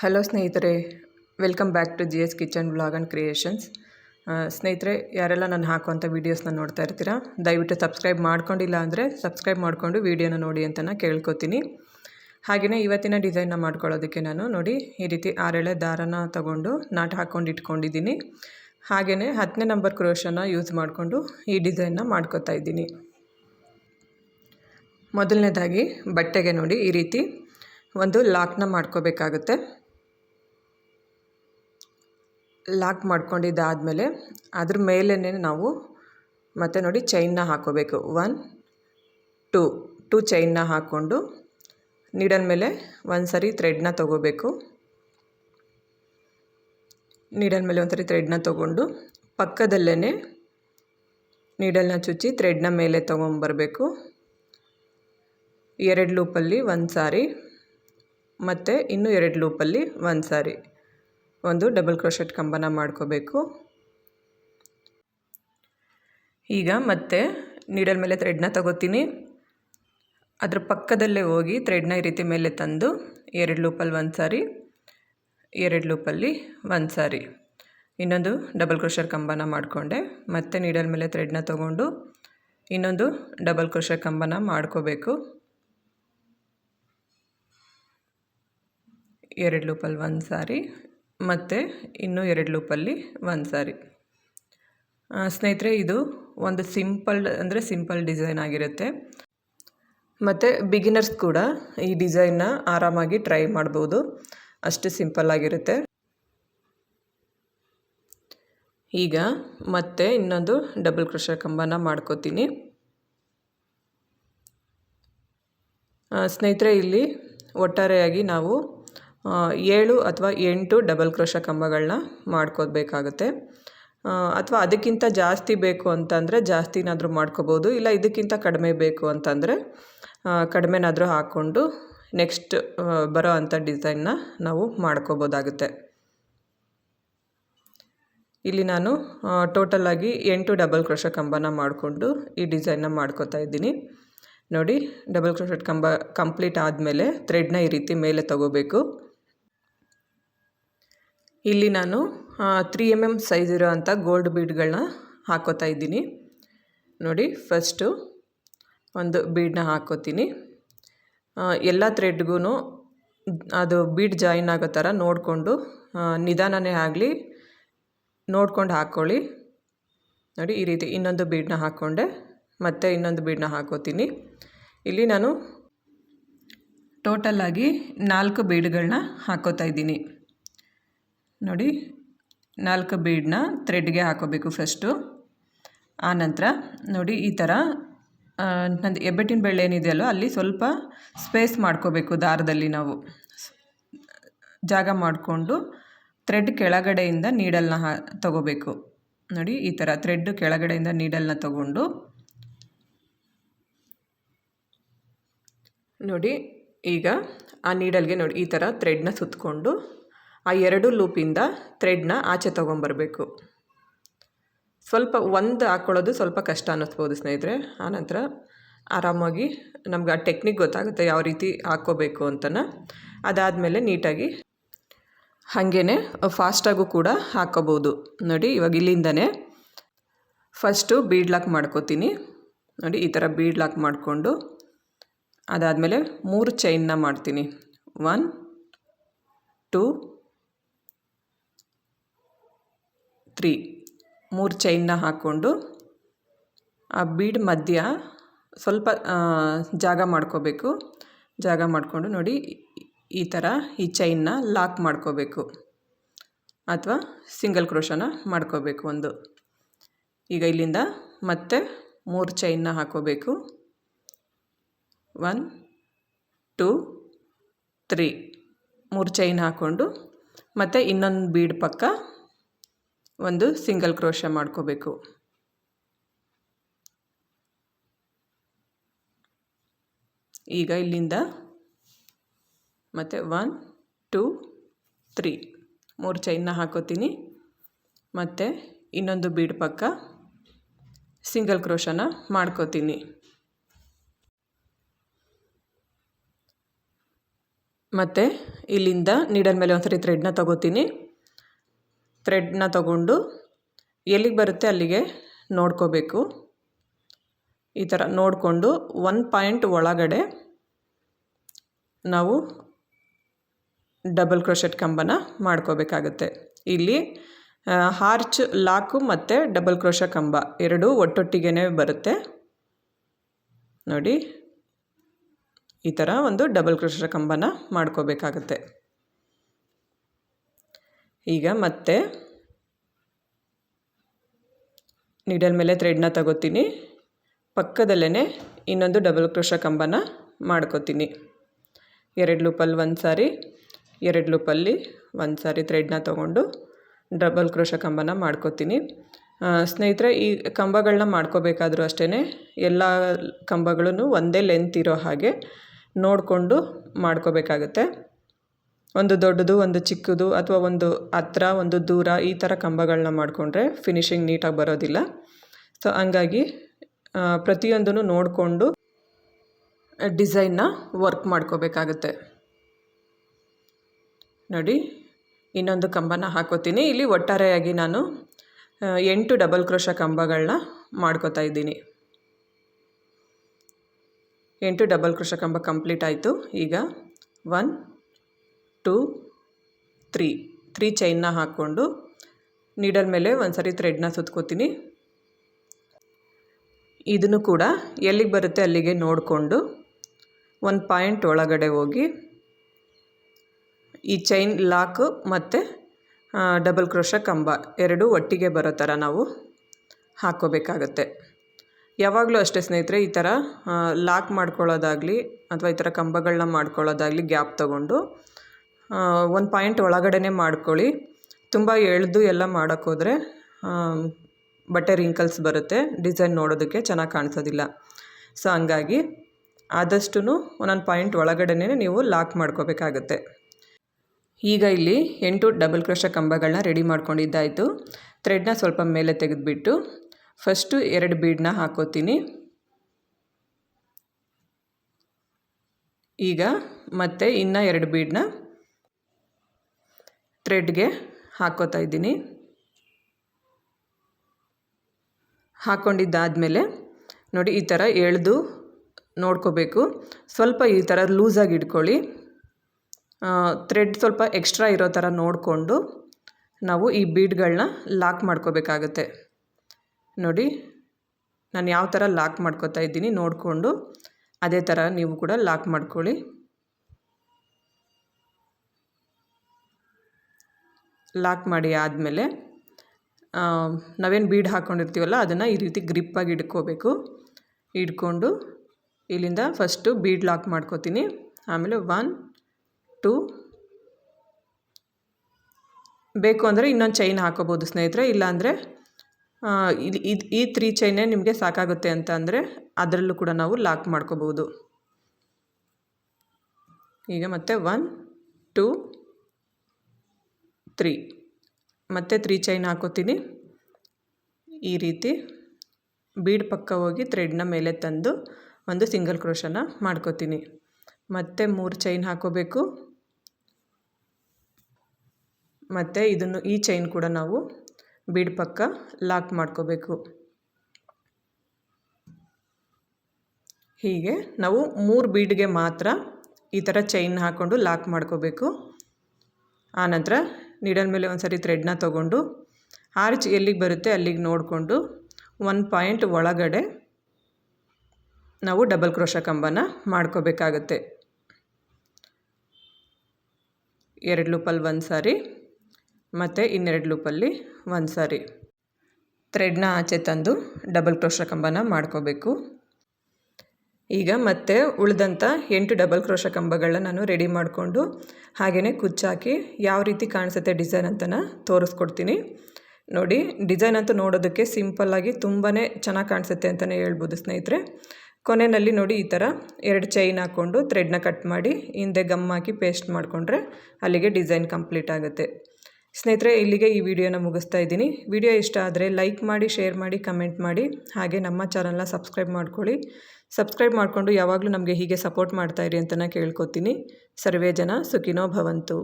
Hello ಸ್ನೇಹಿತರೆ, welcome back to G S kitchen blog and creations. ಸ್ನೇಹಿತರೆ, ಯಾರೆಲ್ಲ ನಾನು ಹಾಕುವಂಥ ವೀಡಿಯೋಸ್ನ ನೋಡ್ತಾ ಇರ್ತೀರಾ, ದಯವಿಟ್ಟು ಸಬ್ಸ್ಕ್ರೈಬ್ ಮಾಡ್ಕೊಂಡಿಲ್ಲ ಅಂದರೆ ಸಬ್ಸ್ಕ್ರೈಬ್ ಮಾಡಿಕೊಂಡು ವೀಡಿಯೋನ ನೋಡಿ ಅಂತ ಕೇಳ್ಕೊತೀನಿ. ಹಾಗೆಯೇ ಇವತ್ತಿನ ಡಿಸೈನ್ನ ಮಾಡ್ಕೊಳ್ಳೋದಕ್ಕೆ ನಾನು ನೋಡಿ, ಈ ರೀತಿ ಆರೆಳೆ ದಾರನ ತಗೊಂಡು ನಾಟ್ ಹಾಕ್ಕೊಂಡು ಇಟ್ಕೊಂಡಿದ್ದೀನಿ. ಹಾಗೆಯೇ ಹತ್ತನೇ ನಂಬರ್ ಕ್ರೋಶನ ಯೂಸ್ ಮಾಡಿಕೊಂಡು ಈ ಡಿಸೈನ್ನ ಮಾಡ್ಕೋತಾ ಇದ್ದೀನಿ. ಮೊದಲನೇದಾಗಿ ಬಟ್ಟೆಗೆ ನೋಡಿ, ಈ ರೀತಿ ಒಂದು ಲಾಕ್ನ ಮಾಡ್ಕೋಬೇಕಾಗುತ್ತೆ. ಲಾಕ್ ಮಾಡ್ಕೊಂಡಿದ್ದಾದಮೇಲೆ ಅದ್ರ ಮೇಲೇ ನಾವು ಮತ್ತೆ ನೋಡಿ ಚೈನ್ನ ಹಾಕೋಬೇಕು. ಒನ್, ಟೂ ಟೂ ಚೈನ್ನ ಹಾಕ್ಕೊಂಡು ನೀಡಲ್ ಮೇಲೆ ಒಂದು ಸರಿ ಥ್ರೆಡ್ನ ತೊಗೋಬೇಕು. ನೀಡಲ್ ಮೇಲೆ ಒಂದು ಸರಿ ಥ್ರೆಡ್ನ ತೊಗೊಂಡು ಪಕ್ಕದಲ್ಲೇ ನೀಡಲ್ನ ಚುಚ್ಚಿ ಥ್ರೆಡ್ನ ಮೇಲೆ ತೊಗೊಂಬರಬೇಕು. ಎರಡು ಲೂಪಲ್ಲಿ ಒಂದು ಸಾರಿ ಮತ್ತು ಇನ್ನೂ ಎರಡು ಲೂಪಲ್ಲಿ ಒಂದು ಸಾರಿ. ಒಂದು ಡಬಲ್ ಕ್ರೋಶೆಟ್ ಕಂಬನ ಮಾಡ್ಕೋಬೇಕು. ಈಗ ಮತ್ತೆ ನೀಡಲ್ ಮೇಲೆ ಥ್ರೆಡ್ನ ತಗೋತೀನಿ. ಅದ್ರ ಪಕ್ಕದಲ್ಲೇ ಹೋಗಿ ಥ್ರೆಡ್ನ ಈ ರೀತಿ ಮೇಲೆ ತಂದು ಎರಡು ಲೂಪಲ್ಲಿ ಒಂದು ಸಾರಿ, ಎರಡು ಲೂಪಲ್ಲಿ ಒಂದು ಸಾರಿ. ಇನ್ನೊಂದು ಡಬಲ್ ಕ್ರೋಶರ್ ಕಂಬನ ಮಾಡಿಕೊಂಡೆ. ಮತ್ತೆ ನೀಡಲ್ ಮೇಲೆ ಥ್ರೆಡ್ನ ತೊಗೊಂಡು ಇನ್ನೊಂದು ಡಬಲ್ ಕ್ರೋಶರ್ ಕಂಬನ ಮಾಡ್ಕೋಬೇಕು. ಎರಡು ಲೂಪಲ್ಲಿ ಒಂದು ಸಾರಿ ಮತ್ತು ಇನ್ನೂ ಎರಡು ಲೂಪಲ್ಲಿ ಒಂದು ಸಾರಿ. ಸ್ನೇಹಿತರೆ, ಇದು ಒಂದು ಸಿಂಪಲ್, ಅಂದರೆ ಸಿಂಪಲ್ ಡಿಸೈನ್ ಆಗಿರುತ್ತೆ. ಮತ್ತು ಬಿಗಿನರ್ಸ್ ಕೂಡ ಈ ಡಿಸೈನ್ನ ಆರಾಮಾಗಿ ಟ್ರೈ ಮಾಡ್ಬೋದು. ಅಷ್ಟು ಸಿಂಪಲ್ ಆಗಿರುತ್ತೆ. ಈಗ ಮತ್ತೆ ಇನ್ನೊಂದು ಡಬಲ್ ಕ್ರೋಶ ಕಂಬನ ಮಾಡ್ಕೋತೀನಿ. ಸ್ನೇಹಿತರೆ, ಇಲ್ಲಿ ಒಟ್ಟಾರೆಯಾಗಿ ನಾವು ಏಳು ಅಥವಾ ಎಂಟು ಡಬಲ್ ಕ್ರೋಶ ಕಂಬಗಳನ್ನ ಮಾಡ್ಕೋಬೇಕಾಗುತ್ತೆ. ಅಥವಾ ಅದಕ್ಕಿಂತ ಜಾಸ್ತಿ ಬೇಕು ಅಂತಂದರೆ ಜಾಸ್ತಿನಾದರೂ ಮಾಡ್ಕೋಬೋದು. ಇಲ್ಲ ಇದಕ್ಕಿಂತ ಕಡಿಮೆ ಬೇಕು ಅಂತಂದರೆ ಕಡಿಮೆನಾದರೂ ಹಾಕ್ಕೊಂಡು ನೆಕ್ಸ್ಟ್ ಬರೋ ಅಂಥ ಡಿಸೈನ್ನ ನಾವು ಮಾಡ್ಕೋಬೋದಾಗುತ್ತೆ. ಇಲ್ಲಿ ನಾನು ಟೋಟಲಾಗಿ ಎಂಟು ಡಬಲ್ ಕ್ರೋಶ ಕಂಬನ ಮಾಡಿಕೊಂಡು ಈ ಡಿಸೈನ್ನ ಮಾಡ್ಕೋತಾ ಇದ್ದೀನಿ. ನೋಡಿ ಡಬಲ್ ಕ್ರೋಶೆಟ್ ಕಂಬ ಕಂಪ್ಲೀಟ್ ಆದಮೇಲೆ ಥ್ರೆಡ್ನ ಈ ರೀತಿ ಮೇಲೆ ತಗೋಬೇಕು. ಇಲ್ಲಿ ನಾನು ತ್ರೀ ಎಂ ಎಂ ಸೈಜ್ ಇರೋವಂಥ ಗೋಲ್ಡ್ ಬೀಡ್ಗಳನ್ನ ಹಾಕೋತಾ ಇದ್ದೀನಿ. ನೋಡಿ ಫಸ್ಟು ಒಂದು ಬೀಡನ್ನ ಹಾಕೋತೀನಿ. ಎಲ್ಲ ಥ್ರೆಡ್ಗೂ ಅದು ಬೀಡ್ ಜಾಯಿನ್ ಆಗೋ ಥರ ನೋಡಿಕೊಂಡು ನಿಧಾನನೇ ಆಗಲಿ, ನೋಡ್ಕೊಂಡು ಹಾಕ್ಕೊಳ್ಳಿ ನೋಡಿ, ಈ ರೀತಿ ಇನ್ನೊಂದು ಬೀಡನ್ನ ಹಾಕ್ಕೊಂಡೆ ಮತ್ತು ಇನ್ನೊಂದು ಬೀಡನ್ನ ಹಾಕೋತೀನಿ. ಇಲ್ಲಿ ನಾನು ಟೋಟಲಾಗಿ ನಾಲ್ಕು ಬೀಡ್ಗಳನ್ನ ಹಾಕೋತಾ ಇದ್ದೀನಿ. ನೋಡಿ, ನಾಲ್ಕು ಬೀಡನ್ನ ಥ್ರೆಡ್ಗೆ ಹಾಕೋಬೇಕು ಫಸ್ಟು ಆನಂತರ ನೋಡಿ, ಈ ಥರ ನಂದು ಎಬ್ಬೆಟ್ಟಿನ ಬೆಳ್ಳೆ ಏನಿದೆಯಲ್ಲೋ ಅಲ್ಲಿ ಸ್ವಲ್ಪ ಸ್ಪೇಸ್ ಮಾಡ್ಕೋಬೇಕು ದಾರದಲ್ಲಿ ನಾವು. ಜಾಗ ಮಾಡಿಕೊಂಡು ಥ್ರೆಡ್ ಕೆಳಗಡೆಯಿಂದ ನೀಡಲ್ನ ಹಾ, ತಗೋಬೇಕು. ನೋಡಿ, ಈ ಥರ ಥ್ರೆಡ್ ಕೆಳಗಡೆಯಿಂದ ನೀಡಲ್ನ ತಗೊಂಡು. ನೋಡಿ, ಈಗ ಆ ನೀಡಲ್ಗೆ ನೋಡಿ, ಈ ಥರ ಥ್ರೆಡ್ನ ಸುತ್ತಕೊಂಡು ಆ ಎರಡು ಲೂಪಿಂದ ಥ್ರೆಡ್ನ ಆಚೆ ತೊಗೊಂಬರ್ಬೇಕು. ಸ್ವಲ್ಪ ಒಂದು ಹಾಕ್ಕೊಳ್ಳೋದು ಸ್ವಲ್ಪ ಕಷ್ಟ ಅನ್ನಿಸ್ಬೋದು ಸ್ನೇಹಿತರೆ. ಆನಂತರ ಆರಾಮಾಗಿ ನಮ್ಗೆ ಆ ಟೆಕ್ನಿಕ್ ಗೊತ್ತಾಗುತ್ತೆ ಯಾವ ರೀತಿ ಹಾಕ್ಕೋಬೇಕು ಅಂತನ. ಅದಾದಮೇಲೆ ನೀಟಾಗಿ ಹಾಗೇ ಫಾಸ್ಟಾಗೂ ಕೂಡ ಹಾಕ್ಕೋಬೋದು. ನೋಡಿ, ಇವಾಗ ಇಲ್ಲಿಂದನೇ ಫಸ್ಟು ಬೀಡ್ ಲಾಕ್ ಮಾಡ್ಕೋತೀನಿ. ನೋಡಿ, ಈ ಥರ ಬೀಡ್ ಲಾಕ್ ಮಾಡಿಕೊಂಡು ಅದಾದಮೇಲೆ ಮೂರು ಚೈನ್ನ ಮಾಡ್ತೀನಿ. One, two three. ಮೂರು ಚೈನ್ನ ಹಾಕ್ಕೊಂಡು ಆ ಬೀಡ್ ಮಧ್ಯ ಸ್ವಲ್ಪ ಜಾಗ ಮಾಡ್ಕೋಬೇಕು. ಜಾಗ ಮಾಡಿಕೊಂಡು ನೋಡಿ, ಈ ಥರ ಈ ಚೈನ್ನ ಲಾಕ್ ಮಾಡ್ಕೋಬೇಕು. ಅಥವಾ ಸಿಂಗಲ್ ಕ್ರೋಶನ ಮಾಡ್ಕೋಬೇಕು ಒಂದು. ಈಗ ಇಲ್ಲಿಂದ ಮತ್ತೆ ಮೂರು ಚೈನ್ನ ಹಾಕೋಬೇಕು. ಒನ್ ಟೂ ತ್ರೀ ಮೂರು ಚೈನ್ ಹಾಕ್ಕೊಂಡು ಮತ್ತು ಇನ್ನೊಂದು ಬೀಡ್ ಪಕ್ಕ ಒಂದು ಸಿಂಗಲ್ ಕ್ರೋಶ ಮಾಡ್ಕೋಬೇಕು. ಈಗ ಇಲ್ಲಿಂದ ಮತ್ತು ಒನ್ ಟೂ ತ್ರೀ ಮೂರು ಚೈನ್ನ ಹಾಕೋತೀನಿ. ಮತ್ತು ಇನ್ನೊಂದು ಬೀಡ್ ಪಕ್ಕ ಸಿಂಗಲ್ ಕ್ರೋಶನ ಮಾಡ್ಕೋತೀನಿ. ಮತ್ತು ಇಲ್ಲಿಂದ ನೀಡಲ್ ಮೇಲೆ ಒಂದ್ಸರಿ ಥ್ರೆಡ್ನ ತಗೋತೀನಿ. ಥ್ರೆಡ್ನ ತಗೊಂಡು ಎಲ್ಲಿಗೆ ಬರುತ್ತೆ ಅಲ್ಲಿಗೆ ನೋಡ್ಕೋಬೇಕು. ಈ ಥರ ನೋಡಿಕೊಂಡು ಒನ್ ಪಾಯಿಂಟ್ ಒಳಗಡೆ ನಾವು ಡಬಲ್ ಕ್ರೋಶೆಟ್ ಕಂಬನ ಮಾಡ್ಕೋಬೇಕಾಗುತ್ತೆ. ಇಲ್ಲಿ ಹಾರ್ಚ್ ಲಾಕು ಮತ್ತು ಡಬಲ್ ಕ್ರೋಶ ಕಂಬ ಎರಡೂ ಒಟ್ಟೊಟ್ಟಿಗೆ ಬರುತ್ತೆ. ನೋಡಿ, ಈ ಥರ ಒಂದು ಡಬಲ್ ಕ್ರೋಶ ಕಂಬನ ಮಾಡ್ಕೋಬೇಕಾಗುತ್ತೆ. ಈಗ ಮತ್ತೆ ನೀಡಲ್ ಮೇಲೆ ಥ್ರೆಡ್ನ ತಗೋತೀನಿ. ಪಕ್ಕದಲ್ಲೇ ಇನ್ನೊಂದು ಡಬಲ್ ಕ್ರೋಶ ಕಂಬನ ಮಾಡ್ಕೋತೀನಿ. ಎರಡು ಲೂಪಲ್ಲಿ ಒಂದು ಸಾರಿ, ಎರಡು ಲೂಪಲ್ಲಿ ಒಂದು ಸಾರಿ ಥ್ರೆಡ್ನ ತೊಗೊಂಡು ಡಬಲ್ ಕ್ರೋಶ ಕಂಬನ ಮಾಡ್ಕೋತೀನಿ. ಸ್ನೇಹಿತರೆ, ಈ ಕಂಬಗಳನ್ನ ಮಾಡ್ಕೋಬೇಕಾದ್ರೂ ಅಷ್ಟೇ ಎಲ್ಲ ಕಂಬಗಳೂ ಒಂದೇ ಲೆಂತ್ ಇರೋ ಹಾಗೆ ನೋಡಿಕೊಂಡು ಮಾಡ್ಕೋಬೇಕಾಗತ್ತೆ. ಒಂದು ದೊಡ್ಡದು, ಒಂದು ಚಿಕ್ಕದು ಅಥವಾ ಒಂದು ಹತ್ರ, ಒಂದು ದೂರ ಈ ಥರ ಕಂಬಗಳನ್ನ ಮಾಡಿಕೊಂಡ್ರೆ ಫಿನಿಶಿಂಗ್ ನೀಟಾಗಿ ಬರೋದಿಲ್ಲ. ಸೊ ಹಂಗಾಗಿ ಪ್ರತಿಯೊಂದನ್ನು ನೋಡಿಕೊಂಡು ಡಿಸೈನ್ನ ವರ್ಕ್ ಮಾಡ್ಕೋಬೇಕಾಗುತ್ತೆ. ನೋಡಿ, ಇನ್ನೊಂದು ಕಂಬನ ಹಾಕೋತೀನಿ. ಇಲ್ಲಿ ಒಟ್ಟಾರೆಯಾಗಿ ನಾನು ಎಂಟು ಡಬಲ್ ಕ್ರೋಶ ಕಂಬಗಳನ್ನ ಮಾಡ್ಕೋತಾ ಇದ್ದೀನಿ. ಎಂಟು ಡಬಲ್ ಕ್ರೋಶ ಕಂಬ ಕಂಪ್ಲೀಟ್ ಆಯಿತು. ಈಗ ಒನ್ ಟೂ ತ್ರೀ ತ್ರೀ ಚೈನ್ನ ಹಾಕ್ಕೊಂಡು ನೀಡಲ್ ಮೇಲೆ ಒಂದು ಸರಿ ಥ್ರೆಡ್ನ ಸುತ್ಕೋತೀನಿ. ಇದನ್ನು ಕೂಡ ಎಲ್ಲಿಗೆ ಬರುತ್ತೆ ಅಲ್ಲಿಗೆ ನೋಡಿಕೊಂಡು ಒಂದು ಪಾಯಿಂಟ್ ಒಳಗಡೆ ಹೋಗಿ ಈ ಚೈನ್ ಲಾಕು ಮತ್ತು ಡಬಲ್ ಕ್ರೋಶ ಕಂಬ ಎರಡು ಒಟ್ಟಿಗೆ ಬರೋ ಥರ ನಾವು ಹಾಕ್ಕೋಬೇಕಾಗತ್ತೆ. ಯಾವಾಗಲೂ ಅಷ್ಟೇ ಸ್ನೇಹಿತರೆ, ಈ ಥರ ಲಾಕ್ ಮಾಡ್ಕೊಳ್ಳೋದಾಗಲಿ ಅಥವಾ ಈ ಥರ ಕಂಬಗಳನ್ನ ಮಾಡ್ಕೊಳ್ಳೋದಾಗಲಿ ಗ್ಯಾಪ್ ತೊಗೊಂಡು ಒಂದು ಪಾಯಿಂಟ್ ಒಳಗಡೆ ಮಾಡ್ಕೊಳ್ಳಿ. ತುಂಬ ಎಳೆದು ಎಲ್ಲ ಮಾಡೋಕ್ಕೋದ್ರೆ ಬಟ್ಟೆ ರಿಂಕಲ್ಸ್ ಬರುತ್ತೆ. ಡಿಸೈನ್ ನೋಡೋದಕ್ಕೆ ಚೆನ್ನಾಗಿ ಕಾಣಿಸೋದಿಲ್ಲ. ಸೊ ಹಂಗಾಗಿ ಆದಷ್ಟು ಒಂದೊಂದು ಪಾಯಿಂಟ್ ಒಳಗಡೆನೇ ನೀವು ಲಾಕ್ ಮಾಡ್ಕೋಬೇಕಾಗತ್ತೆ. ಈಗ ಇಲ್ಲಿ ಎಂಟು ಡಬಲ್ ಕ್ರೋಶ ಕಂಬಗಳನ್ನ ರೆಡಿ ಮಾಡ್ಕೊಂಡಿದ್ದಾಯಿತು. ಥ್ರೆಡ್ನ ಸ್ವಲ್ಪ ಮೇಲೆ ತೆಗೆದುಬಿಟ್ಟು ಫಸ್ಟು ಎರಡು ಬೀಡನ್ನ ಹಾಕೋತೀನಿ. ಈಗ ಮತ್ತೆ ಇನ್ನು ಎರಡು ಬೀಡನ್ನ ಥ್ರೆಡ್ಗೆ ಹಾಕೋತಾ ಇದ್ದೀನಿ. ಹಾಕ್ಕೊಂಡಿದ್ದಾದಮೇಲೆ ನೋಡಿ ಈ ಥರ ಎಳೆದು ನೋಡ್ಕೋಬೇಕು. ಸ್ವಲ್ಪ ಈ ಥರ ಲೂಸಾಗಿ ಇಟ್ಕೊಳ್ಳಿ. ಥ್ರೆಡ್ ಸ್ವಲ್ಪ ಎಕ್ಸ್ಟ್ರಾ ಇರೋ ಥರ ನೋಡಿಕೊಂಡು ನಾವು ಈ ಬೀಡ್ಗಳನ್ನ ಲಾಕ್ ಮಾಡ್ಕೋಬೇಕಾಗತ್ತೆ. ನೋಡಿ, ನಾನು ಯಾವ ಥರ ಲಾಕ್ ಮಾಡ್ಕೋತಾ ಇದ್ದೀನಿ ನೋಡಿಕೊಂಡು ಅದೇ ಥರ ನೀವು ಕೂಡ ಲಾಕ್ ಮಾಡ್ಕೊಳ್ಳಿ. ಲಾಕ್ ಮಾಡಿ ಆದಮೇಲೆ ನಾವೇನು ಬೀಡ್ ಹಾಕ್ಕೊಂಡಿರ್ತೀವಲ್ಲ ಅದನ್ನು ಈ ರೀತಿ ಗ್ರಿಪ್ಪಾಗಿ ಇಟ್ಕೋಬೇಕು. ಇಟ್ಕೊಂಡು ಇಲ್ಲಿಂದ ಫಸ್ಟು ಬೀಡ್ ಲಾಕ್ ಮಾಡ್ಕೋತೀನಿ. ಆಮೇಲೆ ಒನ್ ಟು ಬೇಕು ಅಂದರೆ ಇನ್ನೊಂದು ಚೈನ್ ಹಾಕೋಬೋದು ಸ್ನೇಹಿತರೆ. ಇಲ್ಲಾಂದರೆ ಇದು ಇದು ಈ ತ್ರೀ ಚೈನೇ ನಿಮಗೆ ಸಾಕಾಗುತ್ತೆ ಅಂತ ಅಂದರೆ ಅದರಲ್ಲೂ ಕೂಡ ನಾವು ಲಾಕ್ ಮಾಡ್ಕೋಬೋದು ಈಗ ಮತ್ತೆ ಒನ್ ಟೂ ತ್ರೀ ಮತ್ತೆ ತ್ರೀ ಚೈನ್ ಹಾಕೋತೀನಿ. ಈ ರೀತಿ ಬೀಡ್ ಪಕ್ಕ ಹೋಗಿ ಥ್ರೆಡ್ನ ಮೇಲೆ ತಂದು ಒಂದು ಸಿಂಗಲ್ ಕ್ರೋಶನ ಮಾಡ್ಕೋತೀನಿ. ಮತ್ತೆ ಮೂರು ಚೈನ್ ಹಾಕೋಬೇಕು. ಮತ್ತು ಇದನ್ನು ಈ ಚೈನ್ ಕೂಡ ನಾವು ಬೀಡ್ ಪಕ್ಕ ಲಾಕ್ ಮಾಡ್ಕೋಬೇಕು. ಹೀಗೆ ನಾವು ಮೂರು ಬೀಡ್ಗೆ ಮಾತ್ರ ಈ ಥರ ಚೈನ್ ಹಾಕ್ಕೊಂಡು ಲಾಕ್ ಮಾಡ್ಕೋಬೇಕು. ಆನಂತರ ನೀಡಲ್ ಮೇಲೆ ಒಂದು ಸರಿ ಥ್ರೆಡ್ನ ತೊಗೊಂಡು ಆರ್ಚ್ ಎಲ್ಲಿಗೆ ಬರುತ್ತೆ ಅಲ್ಲಿಗೆ ನೋಡಿಕೊಂಡು ಒನ್ ಪಾಯಿಂಟ್ ಒಳಗಡೆ ನಾವು ಡಬಲ್ ಕ್ರೋಶ ಕಂಬನ ಮಾಡ್ಕೋಬೇಕಾಗತ್ತೆ. ಎರಡು ಲೂಪಲ್ಲಿ ಒಂದು ಸಾರಿ ಮತ್ತು ಇನ್ನೆರಡು ಲೂಪಲ್ಲಿ ಒಂದು ಸಾರಿ ಥ್ರೆಡ್ನ ಆಚೆ ತಂದು ಡಬಲ್ ಕ್ರೋಶ ಕಂಬನ ಮಾಡ್ಕೋಬೇಕು. ಈಗ ಮತ್ತೆ ಉಳಿದಂಥ ಎಂಟು ಡಬಲ್ ಕ್ರೋಶ ಕಂಬಗಳನ್ನ ನಾನು ರೆಡಿ ಮಾಡಿಕೊಂಡು ಹಾಗೆಯೇ ಕುಚ್ಚಾಕಿ ಯಾವ ರೀತಿ ಕಾಣಿಸುತ್ತೆ ಡಿಸೈನ್ ಅಂತನ ತೋರಿಸ್ಕೊಡ್ತೀನಿ. ನೋಡಿ ಡಿಸೈನ್ ಅಂತೂ ನೋಡೋದಕ್ಕೆ ಸಿಂಪಲ್ಲಾಗಿ ತುಂಬಾ ಚೆನ್ನಾಗಿ ಕಾಣಿಸುತ್ತೆ ಅಂತಲೇ ಹೇಳ್ಬೋದು ಸ್ನೇಹಿತರೆ. ಕೊನೆಯಲ್ಲಿ ನೋಡಿ ಈ ಥರ ಎರಡು ಚೈನ್ ಹಾಕ್ಕೊಂಡು ಥ್ರೆಡ್ನ ಕಟ್ ಮಾಡಿ ಹಿಂದೆ ಗಮ್ ಹಾಕಿ ಪೇಸ್ಟ್ ಮಾಡಿಕೊಂಡ್ರೆ ಅಲ್ಲಿಗೆ ಡಿಸೈನ್ ಕಂಪ್ಲೀಟ್ ಆಗುತ್ತೆ. ಸ್ನೇಹಿತರೆ, ಇಲ್ಲಿಗೆ ಈ ವಿಡಿಯೋನ ಮುಗಿಸ್ತಾ ಇದ್ದೀನಿ. ವಿಡಿಯೋ ಇಷ್ಟ ಆದರೆ ಲೈಕ್ ಮಾಡಿ, ಶೇರ್ ಮಾಡಿ, ಕಮೆಂಟ್ ಮಾಡಿ. ಹಾಗೆ ನಮ್ಮ ಚಾನಲ್ನ ಸಬ್ಸ್ಕ್ರೈಬ್ ಮಾಡ್ಕೊಳ್ಳಿ. ಸಬ್ಸ್ಕ್ರೈಬ್ ಮಾಡಿಕೊಂಡು ಯಾವಾಗಲೂ ನಮಗೆ ಹೀಗೆ ಸಪೋರ್ಟ್ ಮಾಡ್ತಾಯಿರಿ ಅಂತ ನಾನು ಕೇಳ್ಕೊತೀನಿ. ಸರ್ವೇ ಜನ ಸುಖಿನೋ ಭವಂತು.